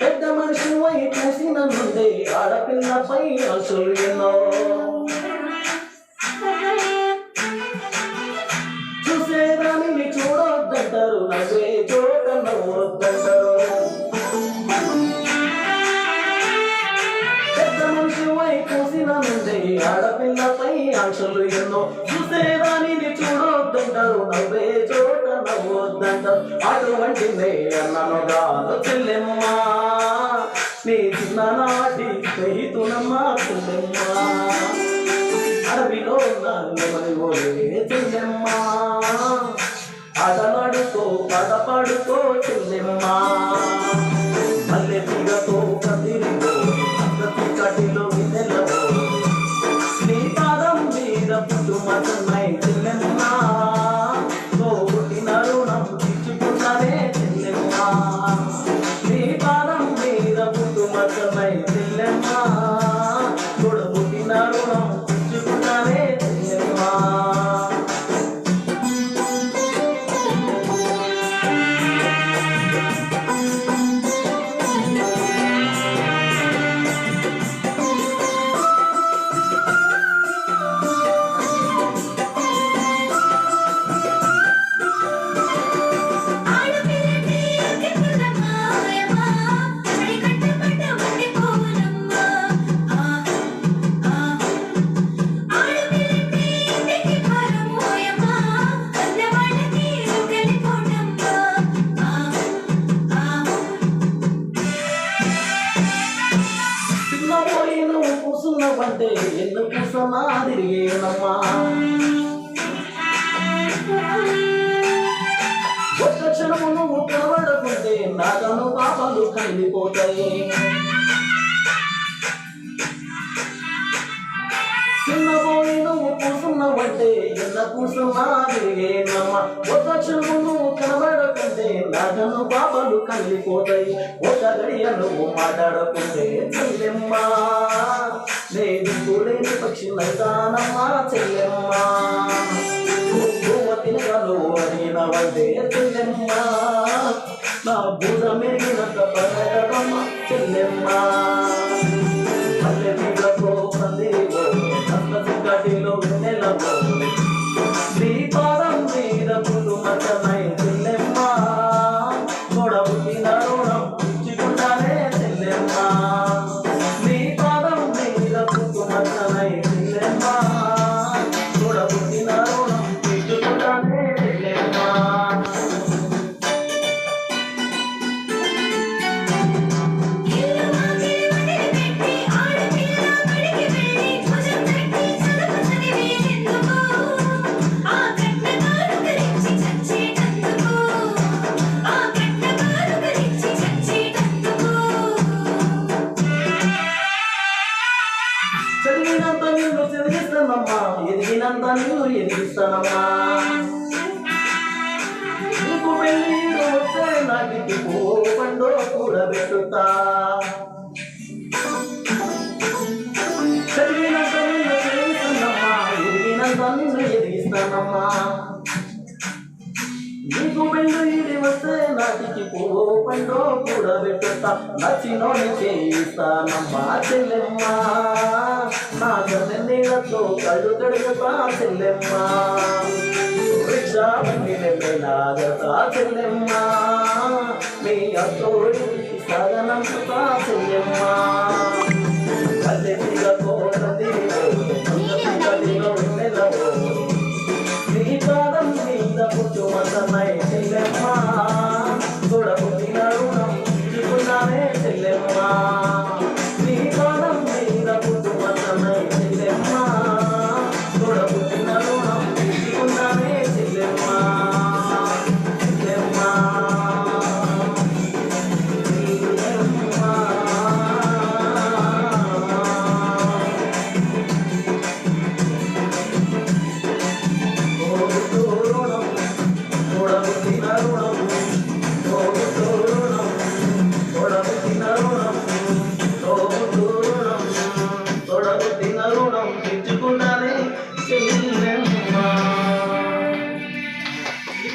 పెద్ద మనిషి వై చూసిన నుండి ఆడపిల్లపై అసలు ఎన్నో చూసేదానిని చూడొద్దంటారు నవ్వే చోట పెద్ద మనిషి వై చూసిన నుండి ఆడపిల్లపై అసలు ఎన్నో చూసేదానిని చూడొద్దంటారు నవ్వే చోట నవ్వొద్దంటారు అటువంటిదే అన్నను కాదు చెల్లెమ్మా. ఆటలాడుకో పాట పాడుకో చెల్లెమ్మ మల్లె తీగతో కదిరిలో నువ్వు ఎందుకు కూసన్నా తిరిగేనమ్మా ఒక్క క్షణము నువ్వు కనబడకుంటే నా కను పాపాలు కందిపోతాయి చిన్న నువ్వు కూసున్నావంటే ఎంత కూసున్నా తిరిగేనమ్మా ఒక్క క్షణము నువ్వు కనబడకుంటే నా కను పాపాలు కందిపోతాయి ఒక గడియ నువ్వు మాట్లాడకుంటే చెల్లెమ్మా. నేను లేని పక్షి నైతానమ్మా చెల్లెమ్మా. భూమతినగలు అడిగిన వంటే చెల్లెమ్మా. నా బుధ ఎదిగినంత నిన్ను ఎదిగిస్తానమ్మా. నీకు పెళ్ళి వస్తే నాటికి పోపండో కూడబెట్టుతా. చదివినంత నిన్ను చదివిస్తానమ్మా ఎదిగినంత నిన్ను ఎదిగిస్తానమ్మా. నీకు పెళ్ళు వస్తే నాటికి పో పండు కూడబెట్టుతా నచ్చినోడికి ఇస్తానమ్మా చెల్లెమ్మా. నా కన్నె నీళ్ళతో కళ్ళు కడుగుతా చెల్లెమ్మా. రిక్షా బండి చెల్లెమ్మా. మీ అత్తోడి సాగనంపుతా చెల్లెమ్మా. నదిలో నెలవో నీ పాదం మీద పుట్టు మతమై చెల్లెమ్మా.